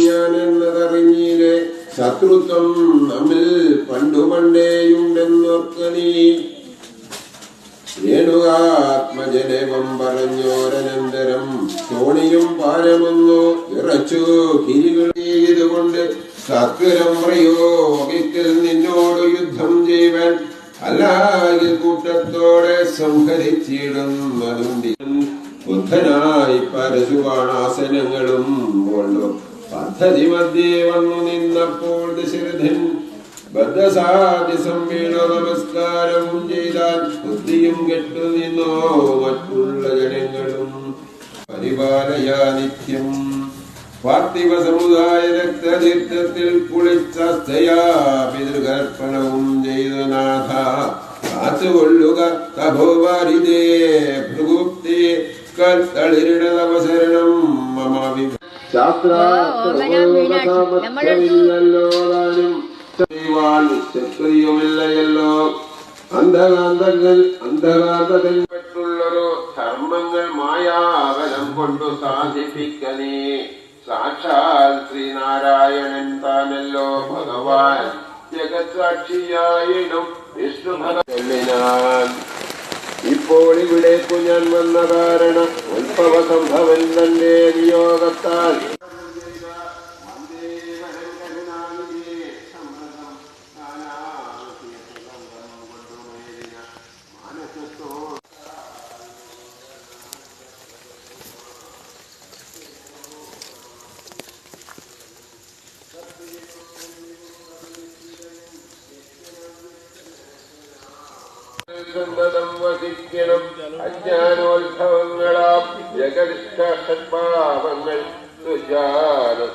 ഞാനെന്നതറിഞ്ഞീലെ ശത്രുത്വം നമ്മിൽ പണ്ടു പണ്ടേയുണ്ടെന്നോർക്ക നീ. രേണുകാത്മജനവം പറഞ്ഞോരനന്തരം തോണിയും പാരമൊന്നു ഇറച്ചു കിരികളിതുകൊണ്ട് സത്വരം പ്രയോഗിക്കൽ നിന്നോട് യുദ്ധം ചെയ്യുവാൻ അല്ലായിൽ കൂട്ടത്തോടെ സംഹരിച്ചിടുന്നതുണ്ടി ബുദ്ധനായി പരശുവാണാസനങ്ങളും കൊണ്ടു പദ്ധതി മധ്യേ വന്നു നിന്നപ്പോൾ ദശരഥൻ ബദ്ധസാധ്യ സമ്മേള നമസ്കാരവും ചെയ്താൽ ബുദ്ധിയും കെട്ടു നിന്നോ മറ്റുള്ള ജനങ്ങളും പരിപാലയ നിത്യം പാർത്ഥിവ സമുദായ രക്തതീർത്ഥത്തിൽ കുളിച്ചസ്തയാ പിതൃകർപ്പണവും ചെയ്ത നാഥ. കാത്തുകൊള്ളുക തഭോവാരിതേ ഭൃഗുപ്തി കത്തളിരിടവസരണം മമ വിഭ ശാസ്ത്രമില്ലല്ലോ ശക്തിയുമില്ലയല്ലോ അന്ധകാന്തങ്ങൾ അന്ധകാന്തകൾ പെട്ടുള്ളൊരു ധർമ്മങ്ങൾ മായാബലം കൊണ്ടു സാധിപ്പിക്കനേ സാക്ഷാൽ ശ്രീനാരായണൻ താനല്ലോ ഭഗവാൻ ജഗത്സാക്ഷിയായിടും വിഷ്ണു ഭഗവൻ ഇപ്പോൾ ഇവിടേക്കു ഞാൻ വന്ന കാരണം ഉത്ഭവ സംഭവൻ തന്റെ നിയോഗത്താൽ സന്തതം വസിക്കണം. അജ്ഞാനോത്ഭവങ്ങളാം ജഗത്ഭാവങ്ങൾ സുജാന